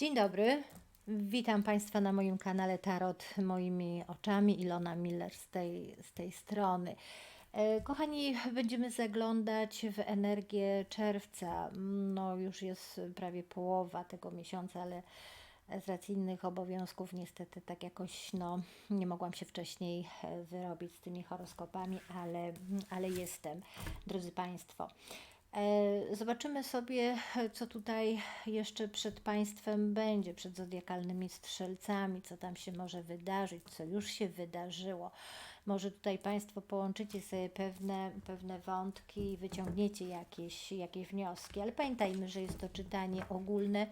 Dzień dobry. Witam Państwa na moim kanale Tarot moimi oczami. Ilona Miller z tej, z tej strony. E, Kochani, będziemy zaglądać w energię czerwca. No, już jest prawie połowa tego miesiąca, ale z racji innych obowiązków niestety tak jakoś no, nie mogłam się wcześniej e, wyrobić z tymi horoskopami, ale, ale jestem, drodzy Państwo. E, Zobaczymy sobie, co tutaj jeszcze przed Państwem będzie, przed zodiakalnymi strzelcami, co tam się może wydarzyć, co już się wydarzyło. Może tutaj Państwo połączycie sobie pewne, pewne wątki i wyciągniecie jakieś, jakieś wnioski, ale pamiętajmy, że jest to czytanie ogólne.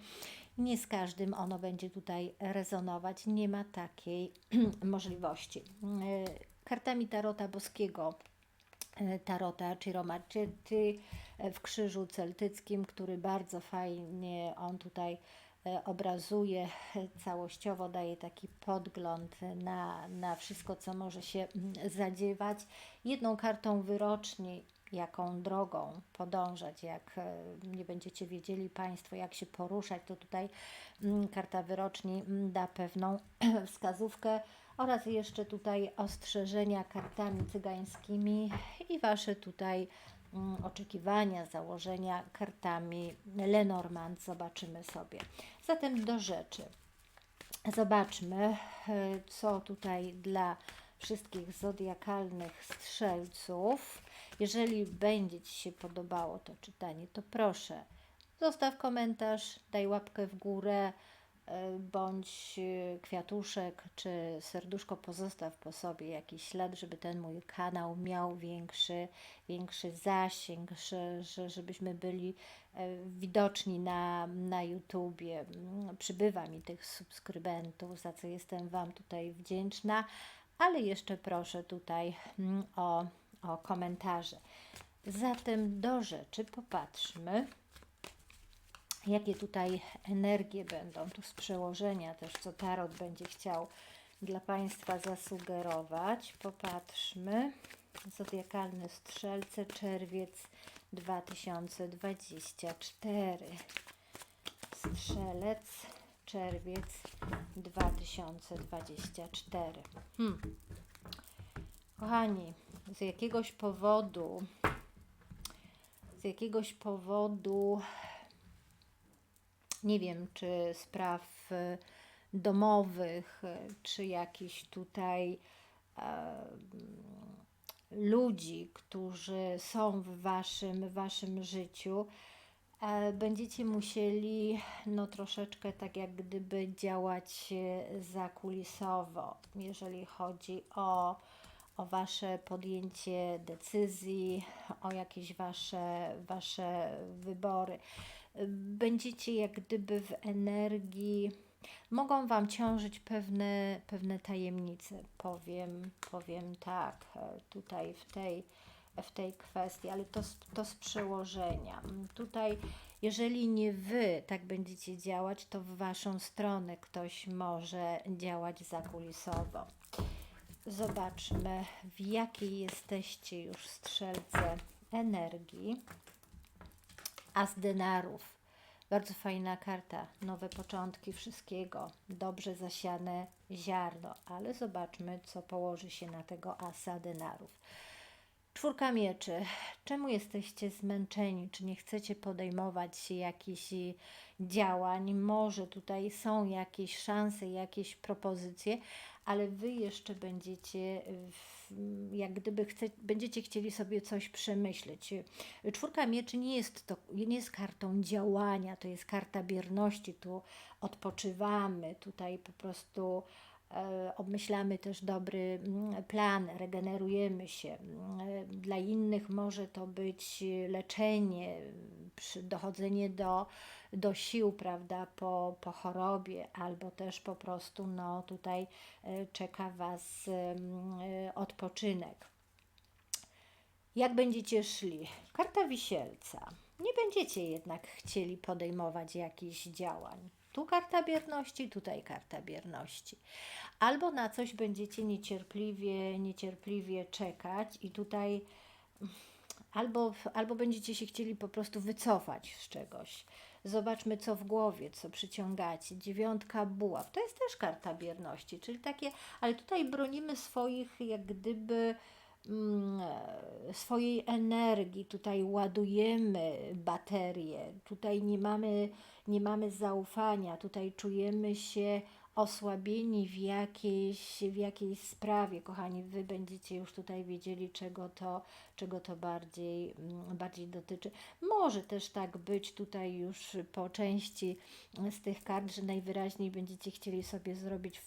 Nie z każdym ono będzie tutaj rezonować, nie ma takiej możliwości. E, Kartami Tarota Boskiego e, Tarota Chiromaczyty w krzyżu celtyckim, który bardzo fajnie on tutaj e, obrazuje e, całościowo, daje taki podgląd na, na wszystko, co może się zadziewać. Jedną kartą wyroczni, jaką drogą podążać, jak e, nie będziecie wiedzieli Państwo, jak się poruszać, to tutaj karta wyroczni da pewną wskazówkę oraz jeszcze tutaj ostrzeżenia kartami cygańskimi i Wasze tutaj oczekiwania, założenia kartami Lenormand. Zobaczymy sobie. Zatem do rzeczy. Zobaczmy, e, co tutaj dla wszystkich zodiakalnych strzelców. Jeżeli będzie Ci się podobało to czytanie, to proszę, zostaw komentarz, daj łapkę w górę, bądź e, kwiatuszek czy serduszko pozostaw po sobie jakiś ślad, żeby ten mój kanał miał większy, większy zasięg, że, że, żebyśmy byli e, widoczni na, na YouTubie. Mm, Przybywa mi tych subskrybentów, za co jestem Wam tutaj wdzięczna, ale jeszcze proszę tutaj mm, o, o komentarze. Zatem do rzeczy popatrzmy jakie tutaj energie będą, tu z przełożenia też, co Tarot będzie chciał dla Państwa zasugerować. Popatrzmy. Zodiakalne strzelce, czerwiec 2024. Strzelec, czerwiec 2024. Hmm. Kochani, z jakiegoś powodu, z jakiegoś powodu nie wiem, czy spraw e, domowych, e, czy jakichś tutaj e, ludzi, którzy są w waszym, waszym życiu, będziecie musieli no troszeczkę tak jak gdyby działać zakulisowo, jeżeli chodzi o, o wasze podjęcie decyzji, o jakieś wasze, wasze wybory będziecie jak gdyby w energii, mogą Wam ciążyć pewne, pewne tajemnice, powiem, powiem tak, e, tutaj w tej, w tej kwestii, ale to, to z przełożenia. Tutaj, jeżeli nie Wy tak będziecie działać, to w Waszą stronę ktoś może działać zakulisowo. Zobaczmy, w jakiej jesteście już strzelce energii. As denarów. Bardzo fajna karta. Nowe początki wszystkiego. Dobrze zasiane ziarno. Ale zobaczmy, co położy się na tego asa denarów. Czwórka mieczy. Czemu jesteście zmęczeni? Czy nie chcecie podejmować jakichś działań? Może tutaj są jakieś szanse, jakieś propozycje, ale wy jeszcze będziecie, w- jak gdyby chce, będziecie chcieli sobie coś przemyśleć. Czwórka mieczy nie jest, to, nie jest kartą działania, to jest karta bierności. Tu odpoczywamy, tutaj po prostu obmyślamy też dobry mm, plan, regenerujemy się. Mm, Dla innych może to być leczenie, dochodzenie do, do sił, prawda, po, po chorobie, albo też po prostu, no tutaj e, czeka Was e, odpoczynek. Jak będziecie szli? Karta wisielca. Nie będziecie jednak chcieli podejmować jakichś działań. Tu karta bierności, tutaj karta bierności. Albo na coś będziecie niecierpliwie, niecierpliwie czekać i tutaj albo, albo będziecie się chcieli po prostu wycofać z czegoś. Zobaczmy, co w głowie, co przyciągacie. Dziewiątka buław. To jest też karta bierności, czyli takie, ale tutaj bronimy swoich, jak gdyby mm, swojej energii, tutaj ładujemy baterię, tutaj nie mamy, nie mamy zaufania, tutaj czujemy się osłabieni w jakiejś, w jakiejś sprawie. Kochani, Wy będziecie już tutaj wiedzieli, czego to, czego to bardziej, mm, bardziej dotyczy. Może też tak być tutaj już po części z tych kart, że najwyraźniej będziecie chcieli sobie zrobić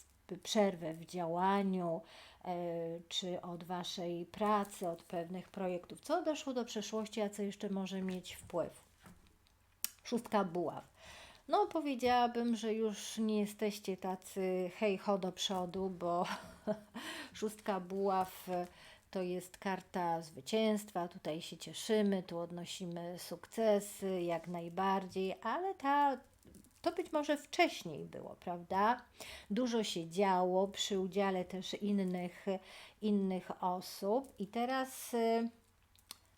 przerwę w działaniu, e, czy od Waszej pracy, od pewnych projektów, co odeszło do przeszłości, a co jeszcze może mieć wpływ. Szóstka buław. No, powiedziałabym, że już nie jesteście tacy hej ho do przodu, bo szóstka buław to jest karta zwycięstwa, tutaj się cieszymy, tu odnosimy sukcesy jak najbardziej, ale ta, to być może wcześniej było, prawda? Dużo się działo przy udziale też innych, innych osób i teraz y,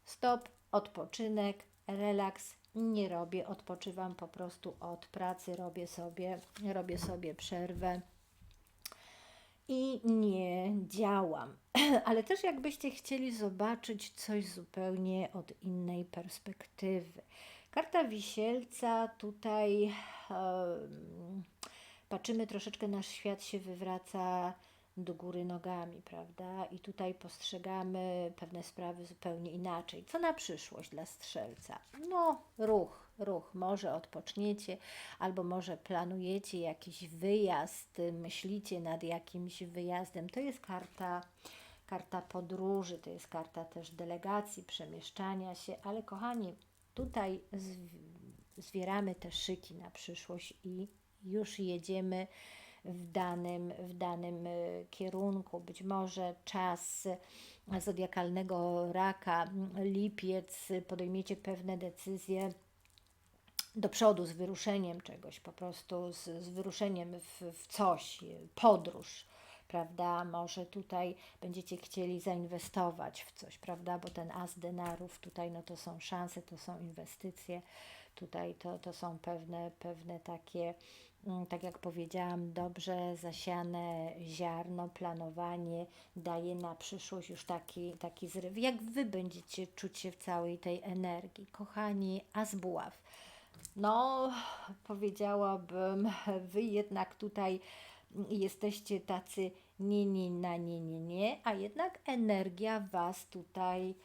stop, odpoczynek, relaks, nie robię, odpoczywam po prostu od pracy, robię sobie, robię sobie przerwę i nie działam. Ale też jakbyście chcieli zobaczyć coś zupełnie od innej perspektywy. Karta wisielca tutaj um, patrzymy troszeczkę, nasz świat się wywraca do góry nogami, prawda? I tutaj postrzegamy pewne sprawy zupełnie inaczej. Co na przyszłość dla strzelca? No, ruch, ruch. Może odpoczniecie, albo może planujecie jakiś wyjazd, myślicie nad jakimś wyjazdem. To jest karta, karta podróży, to jest karta też delegacji, przemieszczania się, ale kochani, tutaj zwieramy te szyki na przyszłość i już jedziemy w danym, w danym y, kierunku. Być może czas zodiakalnego raka, lipiec, podejmiecie pewne decyzje do przodu z wyruszeniem czegoś, po prostu z, z wyruszeniem w, w coś, podróż prawda? Może tutaj będziecie chcieli zainwestować w coś, prawda? Bo ten as denarów tutaj, no to są szanse, to są inwestycje, tutaj to, to są pewne, pewne takie tak jak powiedziałam, dobrze zasiane ziarno, planowanie daje na przyszłość już taki, taki zryw. Jak Wy będziecie czuć się w całej tej energii? Kochani, a z buław. No, powiedziałabym, Wy jednak tutaj jesteście tacy nie, nie, na nie, nie, nie, a jednak energia Was tutaj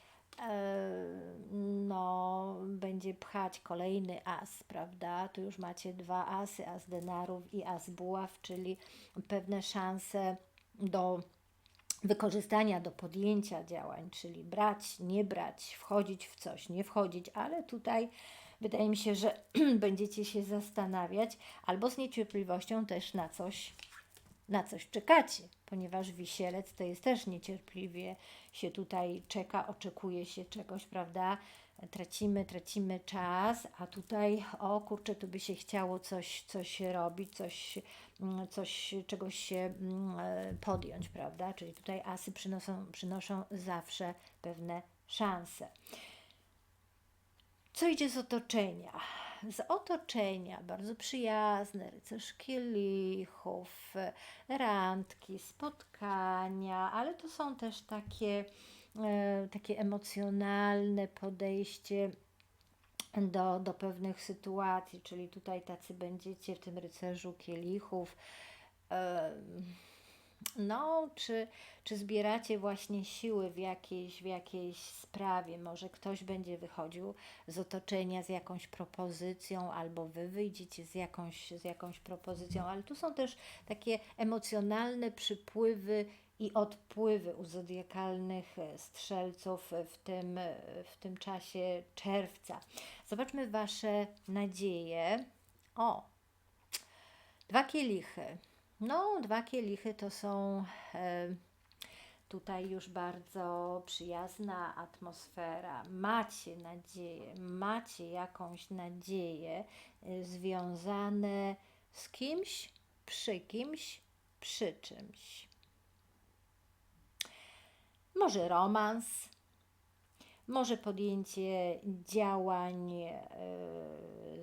no, będzie pchać kolejny as, prawda? Tu już macie dwa asy, as denarów i as buław, czyli pewne szanse do wykorzystania, do podjęcia działań, czyli brać, nie brać, wchodzić w coś, nie wchodzić, ale tutaj wydaje mi się, że będziecie się zastanawiać albo z niecierpliwością też na coś na coś czekacie, ponieważ wisielec to jest też niecierpliwie się tutaj czeka, oczekuje się czegoś, prawda? Tracimy, tracimy czas, a tutaj, o kurczę, tu by się chciało coś, coś robić, coś, mm, coś, czegoś się mm, e, podjąć, prawda? Czyli tutaj asy przynoszą, przynoszą zawsze pewne szanse. Co idzie z otoczenia? Z otoczenia, bardzo przyjazne, rycerz kielichów, randki, spotkania, ale to są też takie, e, takie emocjonalne podejście do, do pewnych sytuacji, czyli tutaj tacy będziecie w tym rycerzu kielichów. E, no, czy, czy zbieracie właśnie siły w jakiejś, w jakiejś sprawie? Może ktoś będzie wychodził z otoczenia z jakąś propozycją, albo wy wyjdziecie z jakąś, z jakąś propozycją, ale tu są też takie emocjonalne przypływy i odpływy u zodiakalnych e, strzelców w tym, w tym czasie czerwca. Zobaczmy Wasze nadzieje. O, dwa kielichy. No, dwa kielichy to są e, tutaj już bardzo przyjazna atmosfera. Macie nadzieję, macie jakąś nadzieję e, związane z kimś, przy kimś, przy czymś. Może romans, może podjęcie działań e,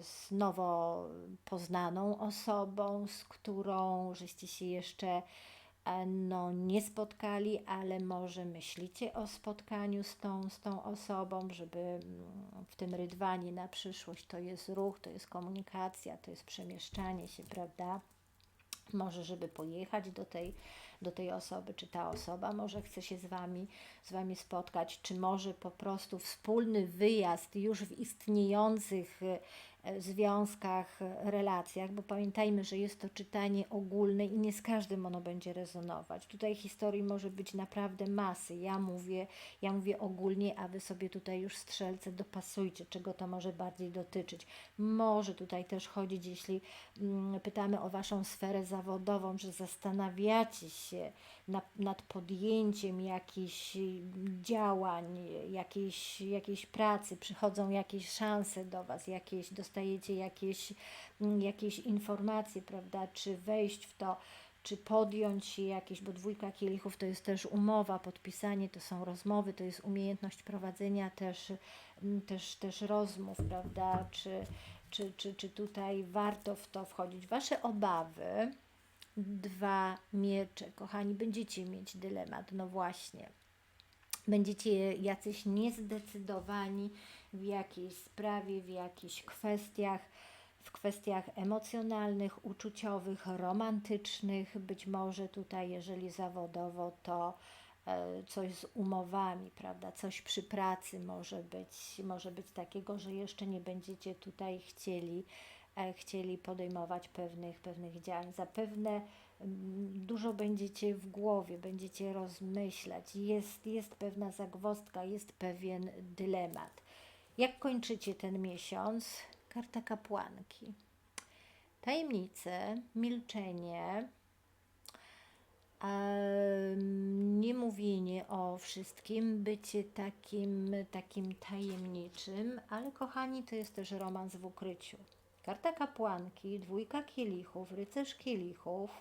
z nowo poznaną osobą, z którą żeście się jeszcze e, no, nie spotkali, ale może myślicie o spotkaniu z tą, z tą osobą, żeby mm, w tym rydwanie na przyszłość to jest ruch, to jest komunikacja, to jest przemieszczanie się, prawda? Może, żeby pojechać do tej, do tej osoby, czy ta osoba może chce się z wami, z wami spotkać, czy może po prostu wspólny wyjazd już w istniejących związkach, e, relacjach, bo pamiętajmy, że jest to czytanie ogólne i nie z każdym ono będzie rezonować. Tutaj historii może być naprawdę masy. Ja mówię, ja mówię ogólnie, a wy sobie tutaj już strzelce dopasujcie, czego to może bardziej dotyczyć. Może tutaj też chodzić, jeśli mm, pytamy o waszą sferę zawodową, że zastanawiacie się nad, nad podjęciem jakichś działań, jakiejś, jakiejś pracy, przychodzą jakieś szanse do was, jakieś dostajecie jakieś, mm, jakieś informacje, prawda, czy wejść w to, czy podjąć się jakieś, bo dwójka kielichów to jest też umowa, podpisanie, to są rozmowy, to jest umiejętność prowadzenia też, mm, też, też rozmów, prawda, czy, czy, czy, czy tutaj warto w to wchodzić. Wasze obawy, dwa miecze, kochani, będziecie mieć dylemat, no właśnie. Będziecie jacyś niezdecydowani w jakiejś sprawie, w jakichś kwestiach, w kwestiach emocjonalnych, uczuciowych, romantycznych, być może tutaj, jeżeli zawodowo, to e, coś z umowami, prawda? Coś przy pracy może być, może być takiego, że jeszcze nie będziecie tutaj chcieli, chcieli podejmować pewnych, pewnych działań. Zapewne mm, dużo będziecie w głowie, będziecie rozmyślać, jest, jest pewna zagwozdka, jest pewien dylemat. Jak kończycie ten miesiąc? Karta kapłanki. Tajemnice, milczenie, nie mówienie o wszystkim, bycie takim, takim tajemniczym, ale kochani, to jest też romans w ukryciu. Karta kapłanki, dwójka kielichów, rycerz kielichów,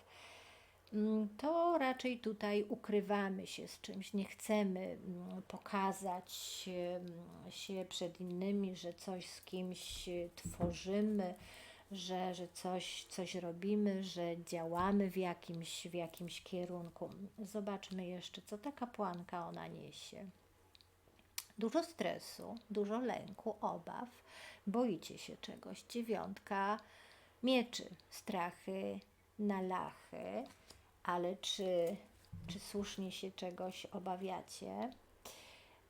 mm, to raczej tutaj ukrywamy się z czymś, nie chcemy mm, pokazać em, się przed innymi, że coś z kimś e, tworzymy, że, że coś, coś robimy, że działamy w jakimś, w jakimś kierunku. Zobaczmy jeszcze, co ta kapłanka ona niesie. Dużo stresu, dużo lęku, obaw, boicie się czegoś. Dziewiątka mieczy, strachy, nalachy, ale czy, czy słusznie się czegoś obawiacie?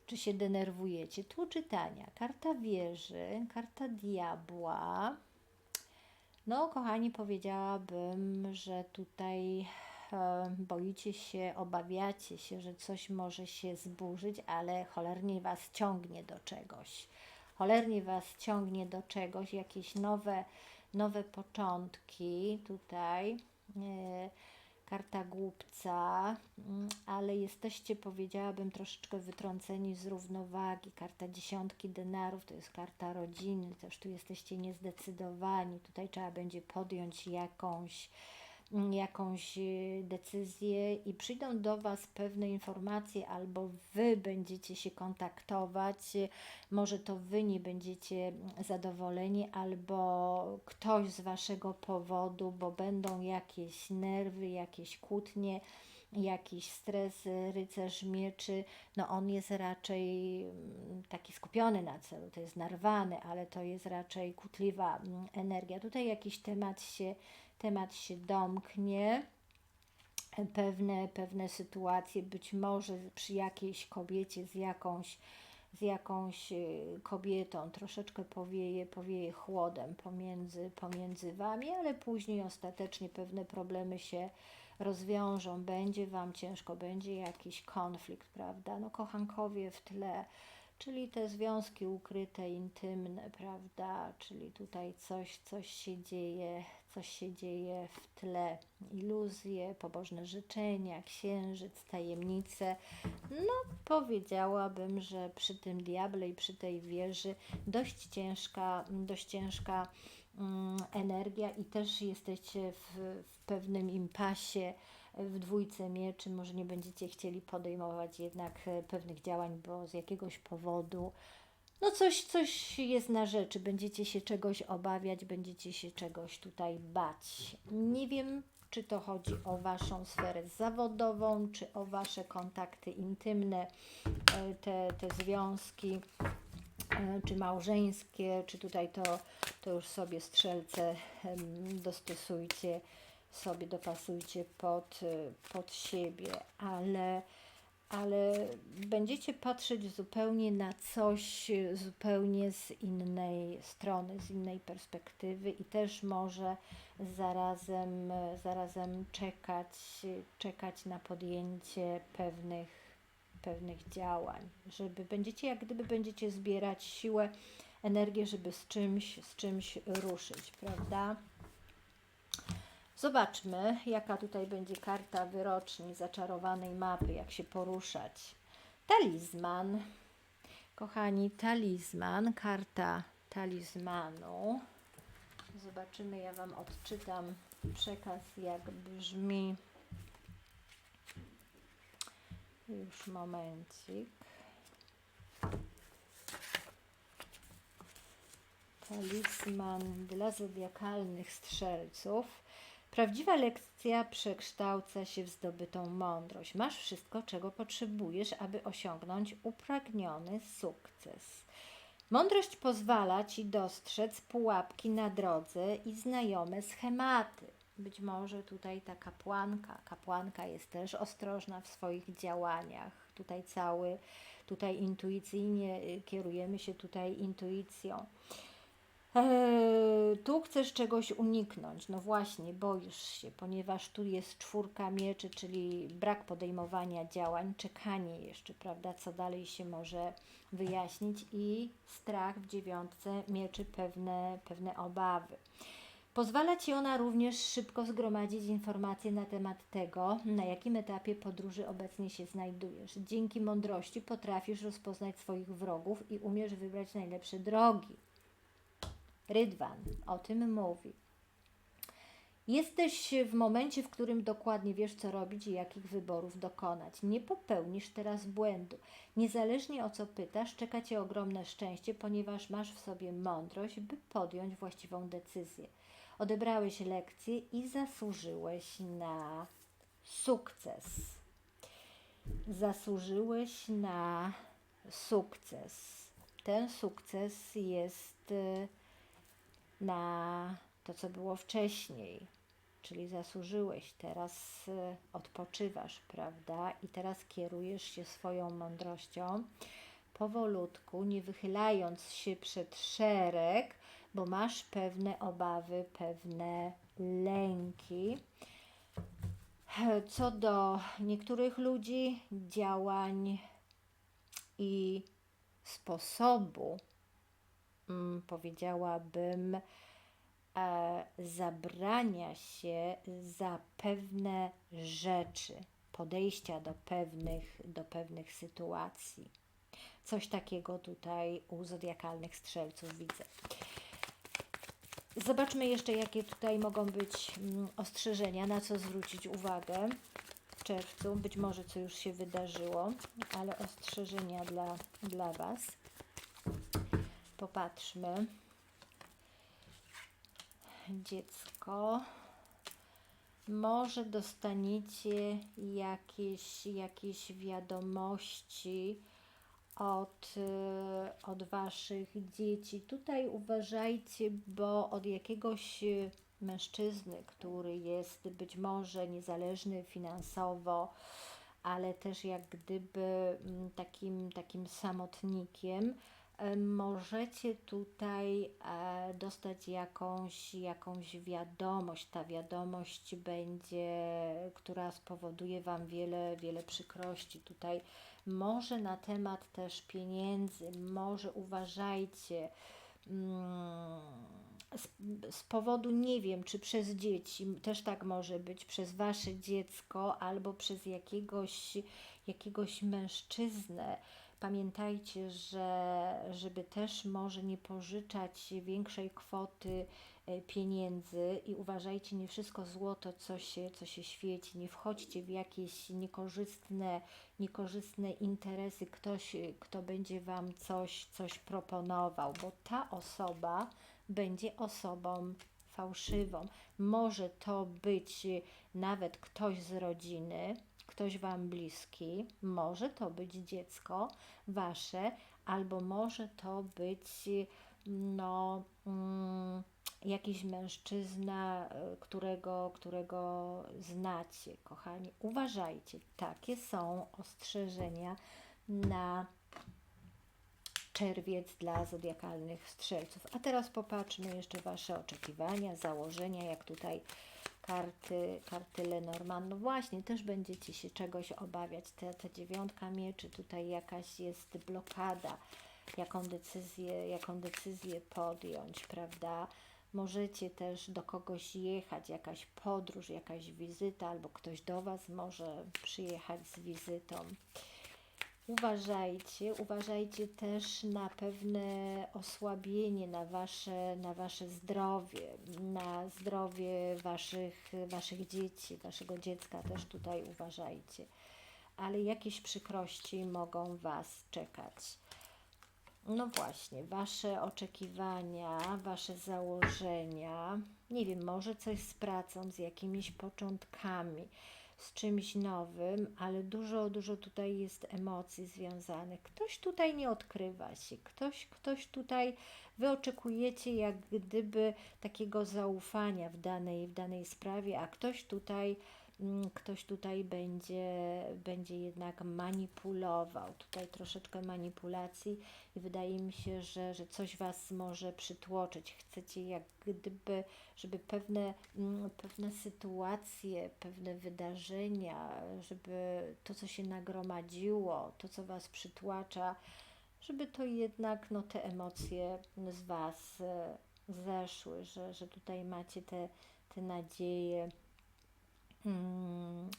Czy się denerwujecie? Tu czytania. Karta wieży, karta diabła. No, kochani, powiedziałabym, że tutaj e, boicie się, obawiacie się, że coś może się zburzyć, ale cholernie Was ciągnie do czegoś. Cholernie Was ciągnie do czegoś, jakieś nowe, nowe początki tutaj. E, karta głupca, mm, ale jesteście, powiedziałabym, troszeczkę wytrąceni z równowagi. Karta dziesiątki denarów to jest karta rodziny, też tu jesteście niezdecydowani. Tutaj trzeba będzie podjąć jakąś jakąś y, decyzję i przyjdą do Was pewne informacje, albo Wy będziecie się kontaktować, może to Wy nie będziecie zadowoleni, albo ktoś z Waszego powodu, bo będą jakieś nerwy, jakieś kłótnie jakiś stres, rycerz mieczy, no on jest raczej mm, taki skupiony na celu, to jest narwany, ale to jest raczej kutliwa mm, energia. Tutaj jakiś temat się temat się domknie, pewne, pewne sytuacje, być może przy jakiejś kobiecie z jakąś, z jakąś y, kobietą troszeczkę powieje, powieje chłodem pomiędzy, pomiędzy Wami, ale później ostatecznie pewne problemy się rozwiążą, będzie Wam ciężko, będzie jakiś konflikt, prawda? No kochankowie w tle, czyli te związki ukryte, intymne, prawda? Czyli tutaj coś, coś się dzieje, coś się dzieje w tle. Iluzje, pobożne życzenia, księżyc, tajemnice. No, powiedziałabym, że przy tym diable i przy tej wieży dość ciężka, dość ciężka mm, energia i też jesteście w, w pewnym impasie w dwójce mieczy, może nie będziecie chcieli podejmować jednak e, pewnych działań, bo z jakiegoś powodu no coś, coś jest na rzeczy, będziecie się czegoś obawiać, będziecie się czegoś tutaj bać. Nie wiem, czy to chodzi o Waszą sferę zawodową, czy o Wasze kontakty intymne, e, te, te związki, e, czy małżeńskie, czy tutaj to, to już sobie strzelce dostosujcie, sobie dopasujcie pod, e, pod siebie, ale ale będziecie patrzeć zupełnie na coś zupełnie z innej strony, z innej perspektywy i też może zarazem, zarazem czekać, czekać na podjęcie pewnych, pewnych działań, żeby będziecie jak gdyby będziecie zbierać siłę, energię, żeby z czymś, z czymś ruszyć, prawda? Zobaczmy, jaka tutaj będzie karta wyroczni zaczarowanej mapy, jak się poruszać. Talizman. Kochani, talizman, karta talizmanu. Zobaczymy, ja Wam odczytam przekaz, jak brzmi. Już momencik. Talizman dla zodiakalnych strzelców. Prawdziwa lekcja przekształca się w zdobytą mądrość. Masz wszystko, czego potrzebujesz, aby osiągnąć upragniony sukces. Mądrość pozwala ci dostrzec pułapki na drodze i znajome schematy. Być może tutaj ta kapłanka, kapłanka jest też ostrożna w swoich działaniach. Tutaj cały, tutaj intuicyjnie y, kierujemy się tutaj intuicją. Eee, tu chcesz czegoś uniknąć, no właśnie, boisz się, ponieważ tu jest czwórka mieczy, czyli brak podejmowania działań, czekanie jeszcze, prawda, co dalej się może wyjaśnić i strach w dziewiątce mieczy pewne, pewne obawy. Pozwala Ci ona również szybko zgromadzić informacje na temat tego, na jakim etapie podróży obecnie się znajdujesz. Dzięki mądrości potrafisz rozpoznać swoich wrogów i umiesz wybrać najlepsze drogi. Rydwan o tym mówi. Jesteś w momencie, w którym dokładnie wiesz, co robić i jakich wyborów dokonać. Nie popełnisz teraz błędu. Niezależnie o co pytasz, czeka cię ogromne szczęście, ponieważ masz w sobie mądrość, by podjąć właściwą decyzję. Odebrałeś lekcję i zasłużyłeś na sukces. Zasłużyłeś na sukces. Ten sukces jest y, na to, co było wcześniej. Czyli zasłużyłeś, teraz y, odpoczywasz, prawda? I teraz kierujesz się swoją mądrością powolutku, nie wychylając się przed szereg, bo masz pewne obawy, pewne lęki. Co do niektórych ludzi, działań i sposobu, powiedziałabym, e, zabrania się za pewne rzeczy, podejścia do pewnych, do pewnych sytuacji. Coś takiego tutaj u zodiakalnych strzelców widzę. Zobaczmy jeszcze, jakie tutaj mogą być mm, ostrzeżenia, na co zwrócić uwagę w czerwcu. Być może co już się wydarzyło, ale ostrzeżenia dla, dla Was. Popatrzmy. Dziecko. Może dostaniecie jakieś, jakieś wiadomości od, y, od Waszych dzieci. Tutaj uważajcie, bo od jakiegoś y, mężczyzny, który jest być może niezależny finansowo, ale też jak gdyby mm, takim, takim samotnikiem, e, możecie tutaj e, dostać jakąś, jakąś wiadomość. Ta wiadomość będzie, która spowoduje Wam wiele, wiele przykrości. Tutaj może na temat też pieniędzy, może uważajcie. Mm, z, powodu nie wiem, czy przez dzieci, też tak może być, przez wasze dziecko albo przez jakiegoś, jakiegoś mężczyznę. Pamiętajcie, że żeby też może nie pożyczać większej kwoty e, pieniędzy i uważajcie, nie wszystko złoto, co się, co się świeci, nie wchodźcie w jakieś niekorzystne, niekorzystne interesy, ktoś, e, kto będzie Wam coś, coś proponował, bo ta osoba będzie osobą fałszywą. Może to być e, nawet ktoś z rodziny, ktoś Wam bliski, może to być dziecko Wasze, albo może to być no, mm, jakiś mężczyzna, y, którego, którego znacie, kochani. Uważajcie, takie są ostrzeżenia na czerwiec dla zodiakalnych strzelców. A teraz popatrzmy jeszcze Wasze oczekiwania, założenia, jak tutaj karty, karty Lenormand. No właśnie, też będziecie się czegoś obawiać. Ta, ta dziewiątka mieczy, tutaj jakaś jest blokada, jaką decyzję, jaką decyzję podjąć, prawda? Możecie też do kogoś jechać, jakaś podróż, jakaś wizyta, albo ktoś do Was może przyjechać z wizytą. Uważajcie, uważajcie też na pewne osłabienie, na wasze, na wasze zdrowie, na zdrowie waszych, waszych dzieci, waszego dziecka też tutaj uważajcie. Ale jakieś przykrości mogą Was czekać. No właśnie, Wasze oczekiwania, Wasze założenia, nie wiem, może coś z pracą, z jakimiś początkami z czymś nowym, ale dużo, dużo tutaj jest emocji związanych. Ktoś tutaj nie odkrywa się, ktoś, ktoś tutaj, wy oczekujecie jak gdyby takiego zaufania w danej, w danej sprawie, a ktoś tutaj ktoś tutaj będzie, będzie jednak manipulował. Tutaj troszeczkę manipulacji i wydaje mi się, że, że coś Was może przytłoczyć. Chcecie jak gdyby, żeby pewne, mm, pewne sytuacje, pewne wydarzenia, żeby to, co się nagromadziło, to, co Was przytłacza, żeby to jednak no, te emocje z Was e, zeszły, że, że tutaj macie te, te nadzieje,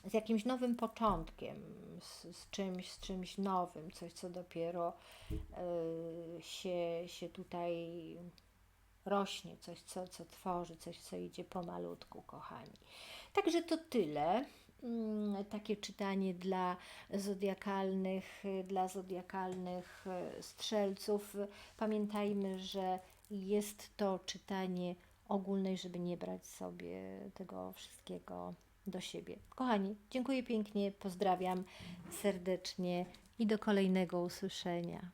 z jakimś nowym początkiem, z, z, czymś, z czymś nowym, coś, co dopiero y, się, się tutaj rośnie, coś, co, co tworzy, coś, co idzie pomalutku, kochani. Także to tyle. Mm, takie czytanie dla zodiakalnych, dla zodiakalnych y, strzelców. Pamiętajmy, że jest to czytanie ogólne, żeby nie brać sobie tego wszystkiego do siebie. Kochani, dziękuję pięknie, pozdrawiam serdecznie i do kolejnego usłyszenia.